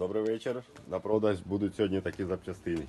Добрий вечір. На продаж будуть сьогодні такі запчастини.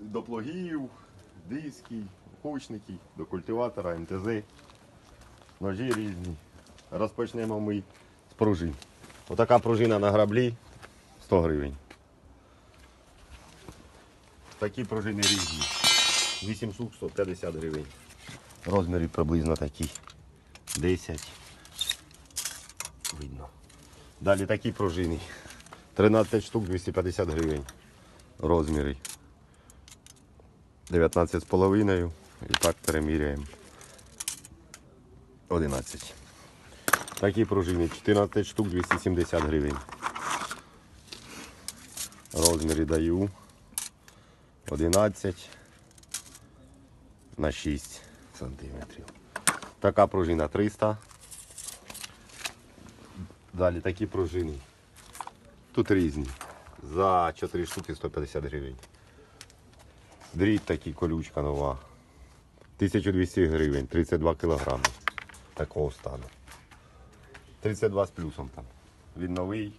До плугів, диски, кучники, до культиватора, МТЗ, ножі різні. Розпочнемо ми з пружин. Отака пружина на граблі 100 гривень. Такі пружини різні. 8 штук 150 гривень. Розміри приблизно такі. 10 видно. Далі такі пружини. 13 штук 250 гривень. Розміри. 19 з половиною. І так переміряємо. 11. Такі пружини. 14 штук 270 гривень. Розміри даю. 11 на 6 сантиметрів. Така пружина 300. Далі такі пружини. Тут різні. За 4 штуки 150 гривень. Дріт такий, колючка нова. 1200 гривень, 32 кілограми. Такого стану. 32 з плюсом там. Він новий,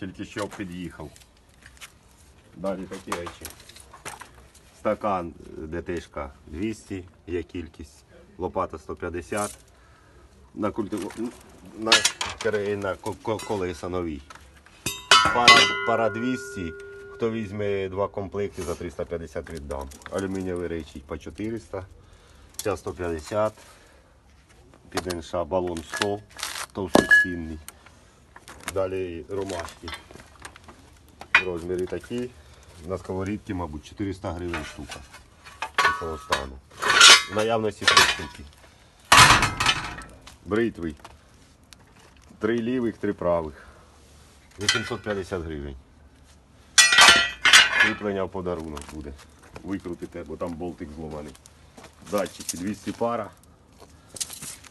тільки що під'їхав. Далі такі речі. Стакан ДТшка 200, є кількість. Лопата 150 на культиву... на, на ко- ко- колеса нові. Пара, пара 200. Хто візьме два комплекти за 350 віддам. Алюмінієві речі по 400. Ця 150. Під балон 100. Товстостінний. Далі ромашки. Розміри такі. На сковорідці, мабуть, 400 гривень штука. Наявності три штуки бритви. Три лівих, три правих. 850 гривень. Кріплення в подарунок буде. Викрутите, бо там болтик зломаний. Датчики 200 пара.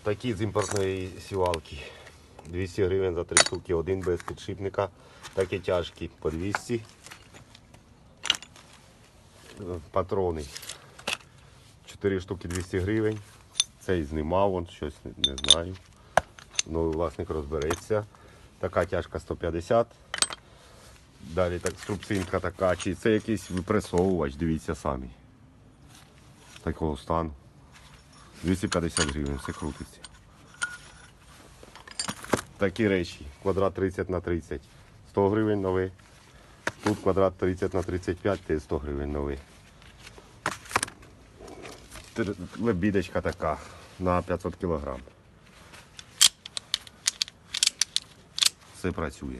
Такі з імпортної сівалки. 200 гривень за три штуки, один без підшипника. Такі тяжкі по 200. Е, Патрони. 4 штуки 200 гривень. Цей знімав, он щось не, не знаю. Новий власник розбереться. Така тяжка 150. Далі так струбцинка така. Чи це якийсь випресовувач, дивіться самі. Такого стану. 250 гривень, все крутиться. Такі речі. Квадрат 30 на 30. 100 гривень новий. Тут квадрат 30 на 35, теж 100 гривень новий. Лебідочка така на 500 кг. Все працює.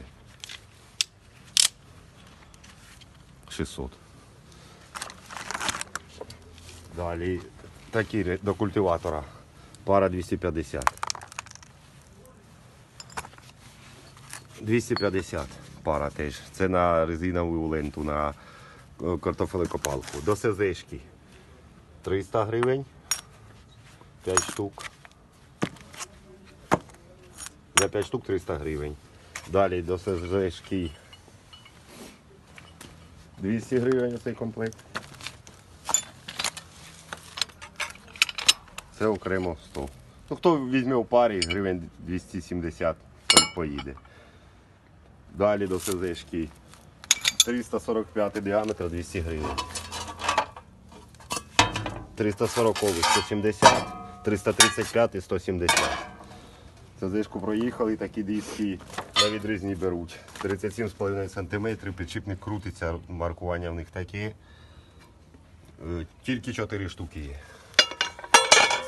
600. Далі такі до культиватора. Пара 250. 250 пара теж. Це на резинову ленту, на е, картофелекопалку. До СЗшки. 300 гривень. 5 штук. За 5 штук 300 гривень. Далі до СЖшки 200 гривень цей комплект. Це окремо 100. Ну, хто візьме у парі, гривень 270 поїде. Далі до СЗшки 345 діаметр 200 гривень. 340 170, 335 170. Це зишку проїхали, такі диски на відрізні беруть. 37,5 см, підшипник крутиться, маркування в них таке. Е, Тільки 4 штуки є.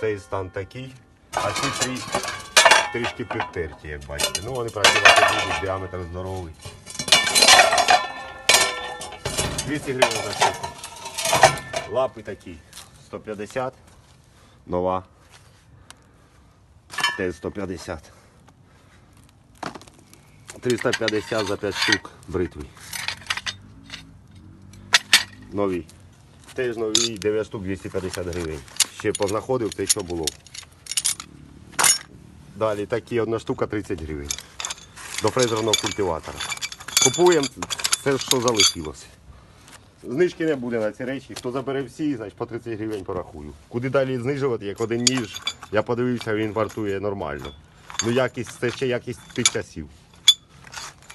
Цей стан такий, а ці три трішки підтерті, як бачите. Ну вони працювати будуть, діаметр здоровий. 200 гривень за штуку. Лапи такі 150. Нова. Теж 150. 350 за 5 штук бритви. Нові. Теж нові 9 штук 250 гривень. Ще познаходив те, що було. Далі такі одна штука 30 гривень. До фрезерного культиватора. Купуємо все, що залишилося. Знижки не буде на ці речі. Хто забере всі, значить по 30 гривень порахую. Куди далі знижувати, як один ніж, я подивився, він вартує нормально. Ну якість, це ще якість тих часів.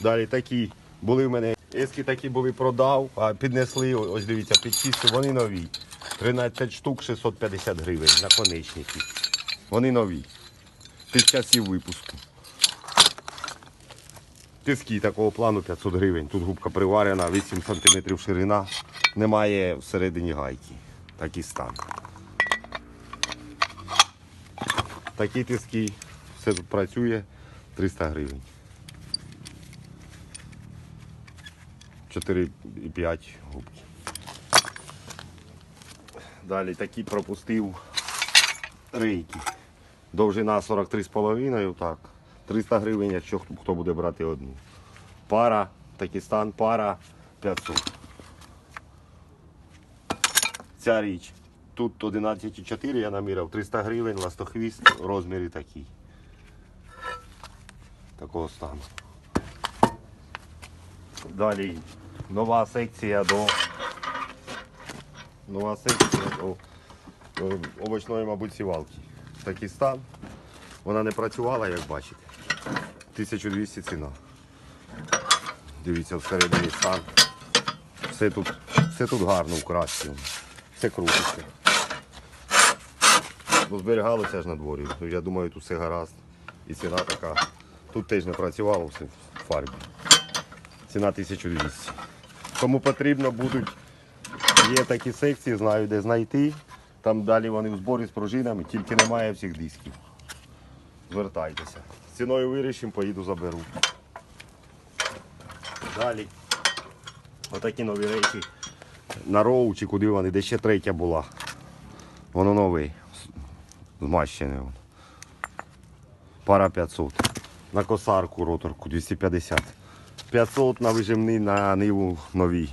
Далі такі були в мене. Ески такі були продав, а піднесли, ось дивіться, підчисти, вони нові. 13 штук 650 гривень, наконечники. Вони нові. Тих часів випуску. Тиски такого плану 500 гривень. Тут губка приварена, 8 см ширина. Немає всередині гайки. Такий стан. Такі тиски, все тут працює 300 гривень. 4,5 губки. Далі такі пропустив рейки. Довжина 43,5, так. 300 гривень, якщо хто- буде брати одну. Пара, такий стан, пара 500. Ця річ. Тут 11,4 я наміряв, 300 гривень, ластохвіст, розміри такі. Такого стану. Далі нова секція до. Нова секція до е, овочної, мабуть, сівалки. Такий стан. Вона не працювала, як бачите. 1200 ціна. Дивіться, всередині стан. Все тут, все тут гарно вкрасено. Все крутиться. Бо зберігалося ж на дворі. Я думаю, тут все гаразд. І ціна така. Тут теж не працювало все в фарбі. Ціна 1200. Кому потрібно будуть, є такі секції, знаю де знайти. Там далі вони в зборі з пружинами, тільки немає всіх дисків. Звертайтеся. Ціною вирішимо, поїду заберу. Далі. Отакі нові речі. На роу чи куди вони, де ще третя була. Воно новий. Змащений. Пара 500. На косарку роторку 250. 500 на вижимний на ниву новій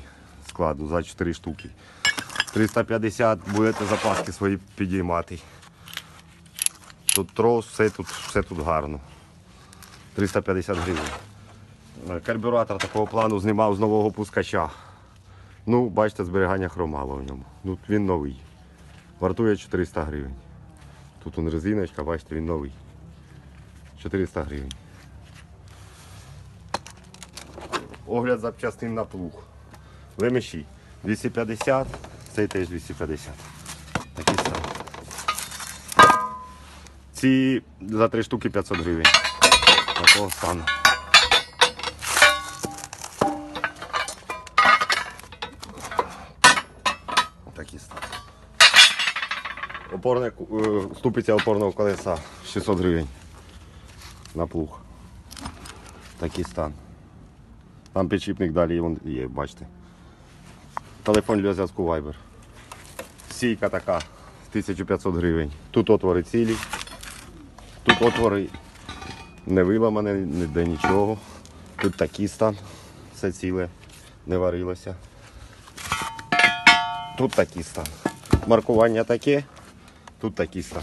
складу за 4 штуки. 350 будете запаски свої підіймати. Тут трос, все тут, все тут гарно. 350 гривень. Е, Карбюратор такого плану знімав з нового пускача. Ну, бачите, зберігання хромало в ньому. Ну, він новий. Вартує 400 гривень. Тут он резиночка, бачите, він новий. 400 гривень. Огляд запчастин на плуг. Виміші 250, цей теж 250. Такий самий. Ці за три штуки 500 гривень. Такого стану. Такий стан. Опорне, е, ступиця опорного колеса 600 гривень на плуг. Такий стан. Там підшипник далі вон є, бачите. Телефон для зв'язку Viber. Сійка така 1500 гривень. Тут отвори цілі. Тут отвори не виламане, ніде нічого. Тут такий стан. Все ціле, не варилося. Тут такий стан. Маркування таке, тут такий стан.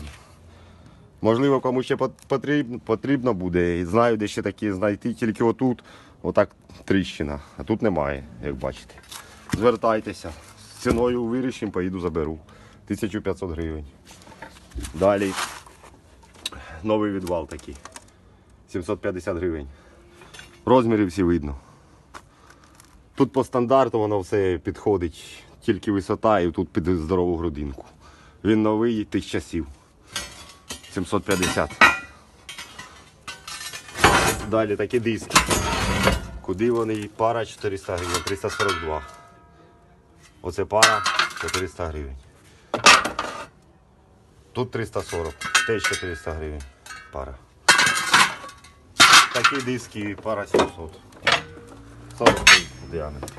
Можливо, кому ще потрібно, потрібно буде. Знаю, де ще такі знайти, тільки отут, отак тріщина. А тут немає, як бачите. Звертайтеся. З ціною вирішимо, поїду заберу. 1500 гривень. Далі новий відвал такий. 750 гривень. Розміри всі видно. Тут по стандарту воно все підходить, тільки висота і тут під здорову грудинку. Він новий тих часів. 750. Далі такі диски. Куди вони? Пара 400 гривень, 342. Оце пара 400 гривень. Тут 340, теж 400 гривень пара. Такі диски пара 700. 40 в діаметрі.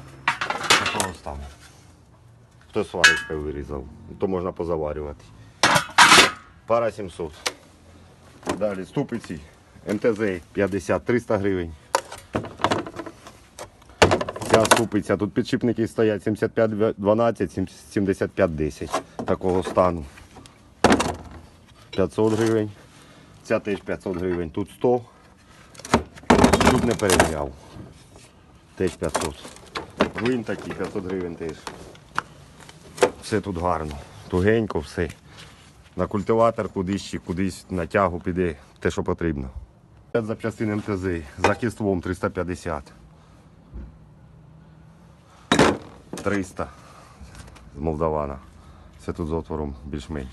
Такого стану. Хто сварочкою вирізав, то можна позаварювати. Пара 700. Далі ступиці МТЗ 50-300 гривень. Ця ступиця, тут підшипники стоять 75-12, 75-10 такого стану. 500 гривень. Ця теж 500 гривень. Тут 100. Тут не перевіряв. Теж 500. Вин такий 500 гривень теж. Все тут гарно. Тугенько все. На культиватор кудись чи кудись на тягу піде те, що потрібно. Спецзапчастини МТЗ. За кіством 350. 300 з Молдавана. Це тут з отвором більш-менш.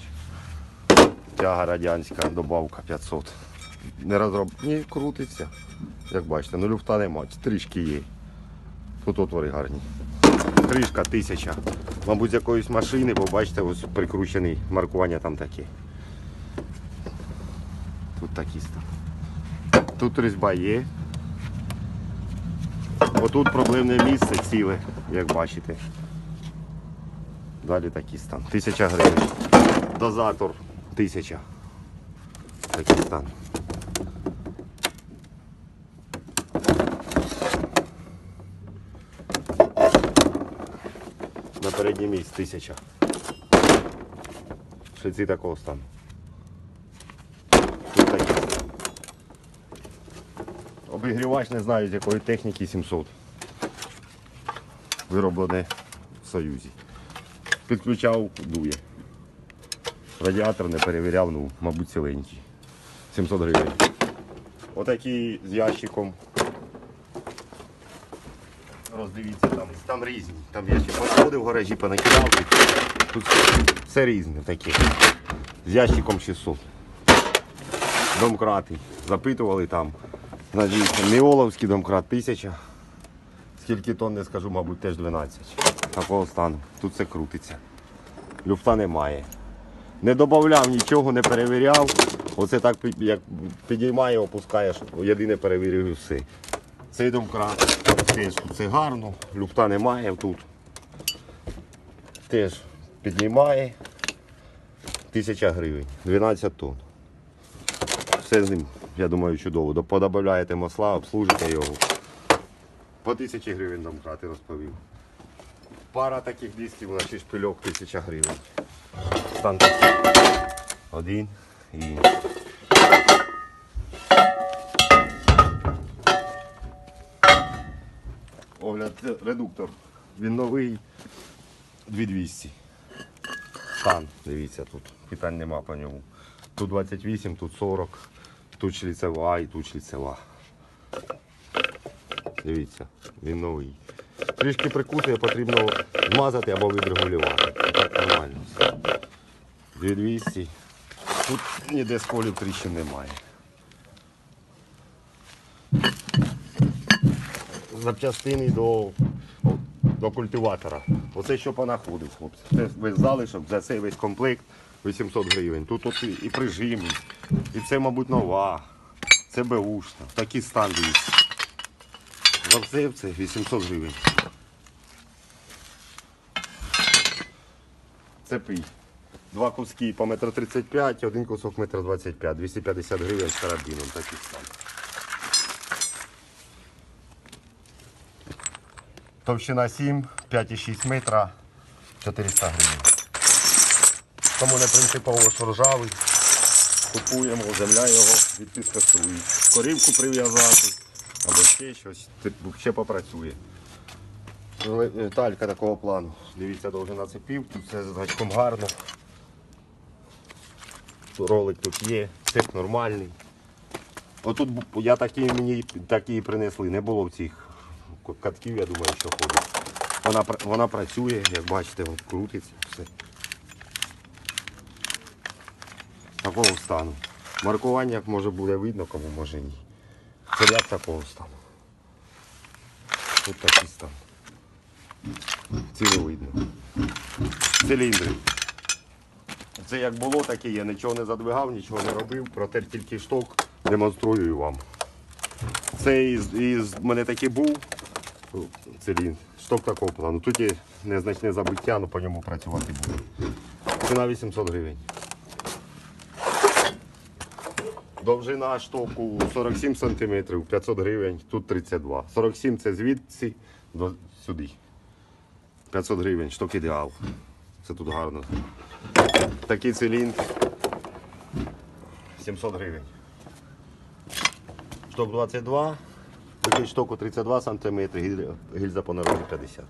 Тяга радянська, добавка 500. Не розроб... Ні, крутиться. Як бачите, ну люфта нема, трішки є. Тут отвори гарні. Кришка 1000. Мабуть, з якоїсь машини, бо бачите, ось прикручений маркування там таке. Тут такі стан. Тут різьба є. Отут проблемне місце ціле, як бачите. Далі такий стан. Тисяча гривень. Дозатор тисяча. Такий стан. На переднє місць тисяча. Шиці такого стану. Тут такі. Обігрівач не знаю з якої техніки 700. Вироблене в Союзі. Підключав, дує. Радіатор не перевіряв, ну, мабуть, ціленький. 700 гривень. Отакий з ящиком. Роздивіться, там, там різні. Там я ще походив в гаражі, понакидав. Тут, все різне таке. З ящиком 600. Домкрати. Запитували там. Надіюся, Неоловський домкрат 1000. Скільки тонн не скажу, мабуть, теж 12. Такого стану. Тут все крутиться. Люфта немає. Не додавав нічого, не перевіряв. Оце так як підіймає, опускаєш, єдине перевірив і все. Цей домкрат теж все гарно, люфта немає тут. Теж піднімає. Тисяча гривень, 12 тонн. Все з ним, я думаю, чудово. Подобавляєте масла, обслужите його. По тисячі гривень домкрати розповів. Пара таких дисків на 6 шпильок тисяча гривень. Стан такий. Один і інший. Огляд редуктор. Він новий 2200. Стан, дивіться тут. Питань нема по ньому. Тут 28, тут 40, тут шліцева і тут шліцева. Дивіться, він новий. Трішки прикусує, потрібно змазати або відрегулювати. Так нормально. все. 2200. Тут ніде сколів тріщин немає. Запчастини до, до культиватора. Оце що понаходив, хлопці. Це весь залишок, за цей весь комплект 800 гривень. Тут от і, прижим, і це, мабуть, нова. Це беушна. Такий стан дивіться. За все це 800 гривень. Цепи. Два куски по метр 35, один кусок метр 25, 250 гривень з карабіном. Такий стан. Товщина 7, 5,6 метра, 400 гривень. Тому не принципово, що ржавий. Купуємо, земля його відпіскасує. Корівку прив'язати або ще щось, ще попрацює. Талька такого плану. Дивіться, довжина цепів, тут все з гачком гарно. Ролик тут є, цеп нормальний. Отут я такі мені такі принесли, не було в цих катків, я думаю, що ходить. Вона, вона працює, як бачите, от крутиться все. Такого стану. Маркування як може буде видно, кому може ні. Це ряд такого стану. Тут такий стан. Ціле видно. Циліндри. Це як було, так і є. Нічого не задвигав, нічого не робив, протер тільки шток, демонструю вам. Це із, із мене такий був циліндр, шток такого плану. Тут є незначне забиття, але по ньому працювати буде. Ціна 800 гривень. Довжина штоку 47 см, 500 гривень, тут 32. 47 це звідси до сюди. 500 гривень, шток ідеал. Це тут гарно. Такий циліндр 700 гривень. Шток 22, такий штоку 32 см, гіль- гільза народу 50.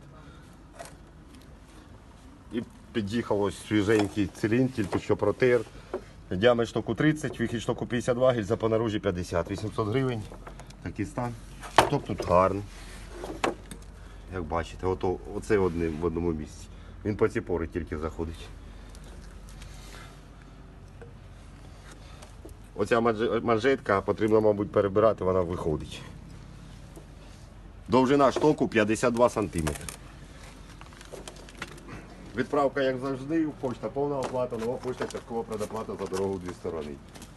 І під'їхав ось свіженький циліндр, тільки що протер. Діаметр штоку 30, вихід штоку 52, гільза по наружі 50, 800 гривень. Такий стан. Шток тут гарний. Як бачите, ото, оце одне в одному місці. Він по ці пори тільки заходить. Оця манжетка потрібно, мабуть, перебирати, вона виходить. Довжина штоку 52 см. Відправка, як завжди, почта повна оплата, нова почта, часткова предоплата за дорогу дві сторони.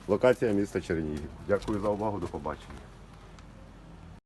Локація міста Чернігів. Дякую за увагу, до побачення.